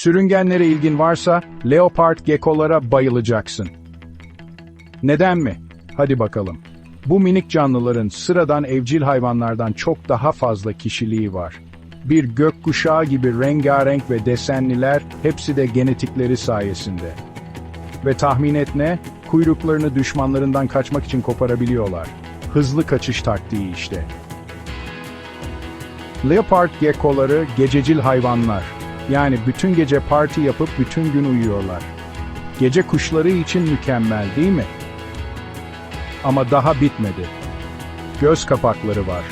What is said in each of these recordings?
Sürüngenlere ilgin varsa leopard geckolara bayılacaksın. Neden mi? Hadi bakalım. Bu minik canlıların sıradan evcil hayvanlardan çok daha fazla kişiliği var. Bir gökkuşağı gibi rengarenk ve desenliler hepsi de genetikleri sayesinde. Ve tahmin et ne? Kuyruklarını düşmanlarından kaçmak için koparabiliyorlar. Hızlı kaçış taktiği işte. Leopard geckoları gececil hayvanlar. Yani bütün gece parti yapıp bütün gün uyuyorlar. Gece kuşları için mükemmel değil mi? Ama daha bitmedi. Göz kapakları var.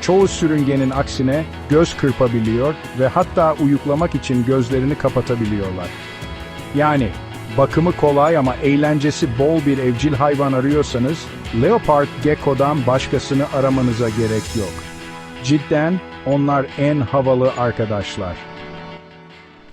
Çoğu sürüngenin aksine göz kırpabiliyor ve hatta uyuklamak için gözlerini kapatabiliyorlar. Yani bakımı kolay ama eğlencesi bol bir evcil hayvan arıyorsanız Leopard Gecko'dan başkasını aramanıza gerek yok. Cidden onlar en havalı arkadaşlar.